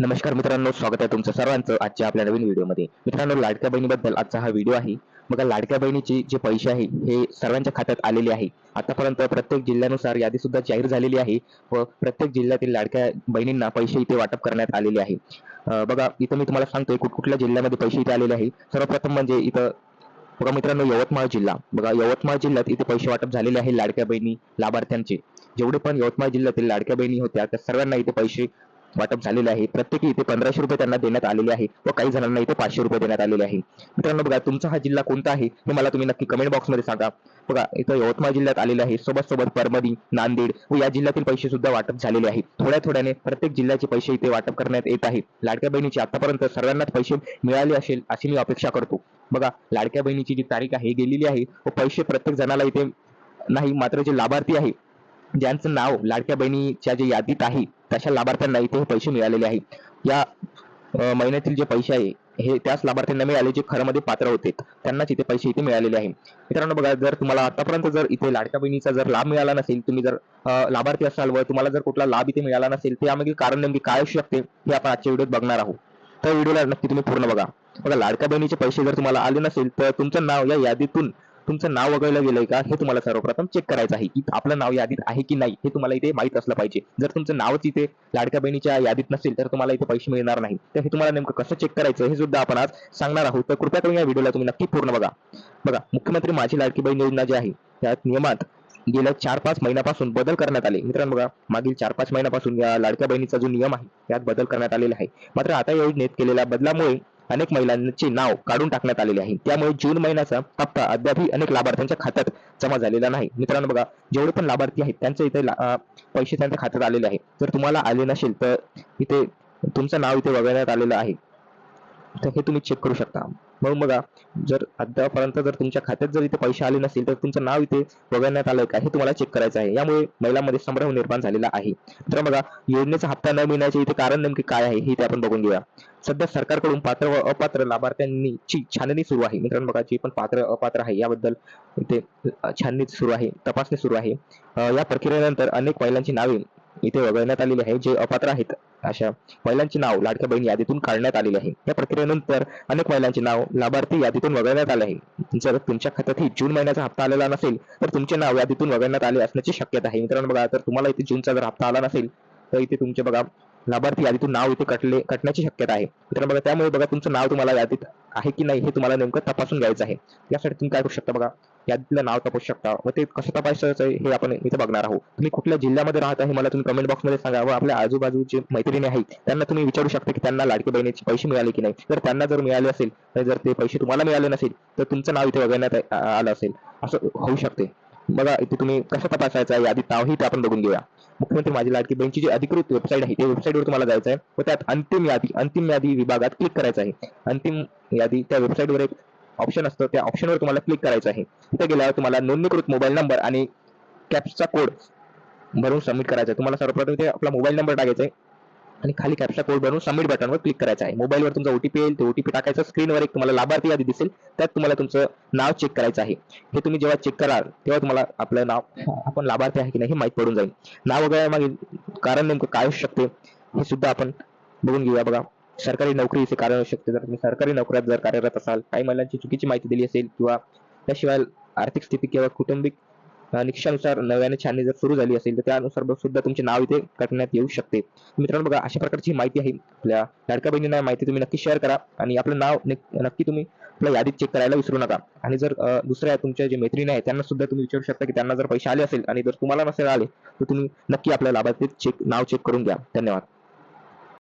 नमस्कार मित्रांनो स्वागत आहे तुमचं सर्वांचं आजच्या आपल्या नवीन व्हिडिओमध्ये. मित्रांनो लाडक्या बहिणीबद्दल आजचा हा व्हिडिओ आहे. बघा लाडक्या बहिणीचे जे पैसे आहे हे सर्वांच्या खात्यात आलेले आहे. आतापर्यंत प्रत्येक जिल्ह्यानुसार यादी सुद्धा जाहीर झालेली आहे. व प्रत्येक जिल्ह्यातील लाडक्या बहिणींना पैसे इथे वाटप करण्यात आलेले आहे. बघा इथं मी तुम्हाला सांगतोय कुठ कुठल्या जिल्ह्यामध्ये पैसे इथे आलेले आहे. सर्वप्रथम म्हणजे इथं बघा मित्रांनो यवतमाळ जिल्हा. बघा यवतमाळ जिल्ह्यात इथे पैसे वाटप झालेले आहे लाडक्या बहिणी लाभार्थ्यांचे. जेवढे पण यवतमाळ जिल्ह्यातील लाडक्या बहिणी होत्या त्या सर्वांना इथे पैसे वाटप झालेले आहे. प्रत्येकी इथे पंधराशे रुपये त्यांना देण्यात आलेले आहे व काही जणांना इथे पाचशे रुपये देण्यात आलेले आहे. मित्रांनो बघा तुमचा हा जिल्हा कोणता आहे हे मला तुम्ही नक्की कमेंट बॉक्समध्ये सांगा. बघा इथं यवतमाळ जिल्ह्यात आलेले आहे. सोबत सोबत परमदी नांदेड व या जिल्ह्यातील पैसे सुद्धा वाटप झालेले आहे. थोड्या थोड्याने प्रत्येक जिल्ह्याचे पैसे इथे वाटप करण्यात येत आहे. लाडक्या बहिणीचे आतापर्यंत सर्वांनाच पैसे मिळाले असेल अशी मी अपेक्षा करतो. बघा लाडक्या बहिणीची जी तारीख आहे गेलेली आहे व पैसे प्रत्येक जणाला इथे नाही मात्र जे लाभार्थी आहे ज्यांचं नाव लाडक्या बहिणीच्या जे यादीत आहे अशा लाभार्थ्यांना इथे हे पैसे मिळालेले आहे या महिन्यातील जे पैसे आहे हे त्याच लाभार्थ्यांना मिळाले जे खरं मध्ये पात्र होते. त्यांनाच इथे पैसे इथे मिळालेले आहे. मित्रांनो बघा जर तुम्हाला आतापर्यंत जर इथे लाडक्या बहिणीचा जर लाभ मिळाला नसेल तुम्ही जर लाभार्थी असाल व तुम्हाला जर कुठला लाभ इथे मिळाला नसेल ते यामागील कारण नेमकी काय असू शकते हे आपण आजच्या व्हिडिओत बघणार आहोत. तर व्हिडिओला नक्की तुम्ही पूर्ण बघा. बघा लाडक्या बहिणीचे पैसे जर तुम्हाला आले नसेल तर तुमचं नाव या यादीतून तुमचं नाव वगळलं गेलंय का हे तुम्हाला सर्वप्रथम चेक करायचं आहे. की आपलं नाव यादीत आहे की नाही हे तुम्हाला इथे माहीत असलं पाहिजे. जर तुमचं नावच इथे लाडक्या बहिणीच्या यादीत नसेल तर तुम्हाला इथे पैसे मिळणार नाही. तर हे तुम्हाला नेमकं कसं चेक करायचं हे सुद्धा आपण आज सांगणार आहोत. तर कृपया करून या व्हिडिओला तुम्ही नक्की पूर्ण बघा. बघा मुख्यमंत्री माझी लाडकी बहीण योजना जी आहे त्यात नियमात गेल्या चार पाच महिन्यापासून बदल करण्यात आले. मित्रांनो बघा मागील चार पाच महिन्यापासून या लाडक्या बहिणीचा जो नियम आहे यात बदल करण्यात आलेला आहे. मात्र आता योजनेत केलेल्या बदलामुळे अनेक महिलांचे नाव काढून टाकण्यात आलेले आहे. त्यामुळे जून महिन्याचा हप्ता अद्यापही अनेक लाभार्थ्यांच्या खात्यात जमा झालेला नाही. मित्रांनो बघा जेवढे पण लाभार्थी आहेत त्यांचे इथे पैसे त्यांच्या खात्यात आलेले आहे. जर तुम्हाला आले नसेल तर इथे तुमचं नाव इथे वगळण्यात आलेलं आहे. तर हे तुम्ही चेक करू शकता. मग बघा जर अद्यापर्यंत जर तुमच्या खात्यात जर इथे पैसे आले नसेल तर तुमचं नाव इथे वगळण्यात आलंय का? हे तुम्हाला चेक करायचं आहे. यामुळे महिलांमध्ये संभ्रम निर्माण झालेला आहे. तर बघा योजनेचा हप्ता न मिळण्याचे इथे कारण नेमके काय आहे हे ते आपण बघून घेऊया. सध्या सरकारकडून पात्र व अपात्र लाभार्थ्यांची छाननी सुरू आहे. मित्रांनो बघा जे पण पात्र अपात्र आहे याबद्दल इथे छाननी सुरू आहे तपासणी सुरू आहे. या प्रक्रियेनंतर अनेक महिलांची नावे इथे वगळण्यात आलेले आहे जे अपात्र आहेत. अशा महिलांचे नाव लाडक्या बहीण यादीतून काढण्यात आलेले आहे. या प्रक्रियेनंतर अनेक महिलांचे नाव लाभार्थी यादीतून वगळण्यात आले आहे. जर तुमच्या खात्यातही जून महिन्याचा हप्ता आलेला नसेल तर तुमचे नाव यादीतून वगळण्यात आले असण्याची शक्यता आहे. मित्रांनो बघा तर तुम्हाला इथे जूनचा जर हप्ता आला नसेल तर इथे तुमचे बघा लाभार्थी यादीतून नाव इथे कटले कटण्याची शक्यता आहे. मित्रांनो बघा त्यामुळे बघा तुमचं नाव तुम्हाला यादीत आहे की नाही हे तुम्हाला नेमकं तपासून घ्यायचं आहे. यासाठी तुम्ही काय करू शकता बघा? यादीतलं नाव तपासू शकता. व ते कसं तपासायचं आहे हे आपण इथे बघणार आहोत. तुम्ही कुठल्या जिल्ह्यामध्ये राहत आहे मला तुम्ही कमेंट बॉक्समध्ये सांगा. व आपल्या आजूबाजूचे मैत्रिणी आहेत त्यांना तुम्ही विचारू शकता की त्यांना लाडकी बहिणीचे पैसे मिळाले की नाही. तर त्यांना जर मिळाले असेल तर जर ते पैसे तुम्हाला मिळाले नसेल तर तुमचं नाव इथे वगळण्यात आलं असेल. असं होऊ शकते. बघा इथे तुम्ही कसं तपासायचं आहे यादीत नावही ते आपण बघून घेऊया. मुख्यमंत्री माझी लाडकी बहिणीची जी अधिकृत वेबसाईट आहे त्या वेबसाईटवर तुम्हाला जायचं आहे. व त्यात अंतिम यादी अंतिम यादी विभागात क्लिक करायचं आहे. अंतिम यादी त्या वेबसाईटवर एक ऑप्शन असतं त्या ऑप्शनवर तुम्हाला क्लिक करायचं आहे. तिथे गेल्यावर तुम्हाला नोंदणीकृत मोबाईल नंबर आणि कॅप्सचा कोड भरून सबमिट करायचा आहे. तुम्हाला सर्वप्रथम ते आपला मोबाईल नंबर टाकायचा आहे. आणि खाली कॅप्सचा कोड भरून सबमिट बटनवर क्लिक करायचं आहे. मोबाईलवर तुमचा ओटीपी येईल. ते ओटीपी टाकायचं. स्क्रीनवर एक तुम्हाला लाभार्थी यादी दिसेल. त्यात तुम्हाला तुमचं नाव चेक करायचं आहे. हे तुम्ही जेव्हा चेक कराल तेव्हा तुम्हाला आपलं नाव आपण लाभार्थी आहे की नाही हे माहीत पडून जाईल. नाव वगैरे मागे कारण नेमकं काय असू शकते हे सुद्धा आपण बघून घेऊया. बघा. सरकारी नोकरी इथे कारण असू शकते. जर तुम्ही सरकारी नोकऱ्यात जर कार्यरत असाल काही महिलांची चुकीची माहिती दिली असेल किंवा त्याशिवाय आर्थिक स्थिती किंवा कौटुंबिक निकषानुसार नव्याने छाननी जर सुरू झाली असेल तर त्यानुसार सुद्धा तुमचे नाव इथे करण्यात येऊ शकते. मित्रांनो बघा अशा प्रकारची माहिती आहे. आपल्या लाडक्या बहिणींना माहिती तुम्ही नक्की शेअर करा आणि आपलं नाव नक्की तुम्ही आपल्या यादीत चेक करायला विसरू नका. आणि जर दुसऱ्या तुमच्या जे मैत्रिणी आहेत त्यांना सुद्धा तुम्ही विचारू शकता की त्यांना जर पैसे आले असेल आणि जर तुम्हाला नसेल आले तर तुम्ही नक्की आपल्या लाभार्थी चेक नाव चेक करून घ्या. धन्यवाद.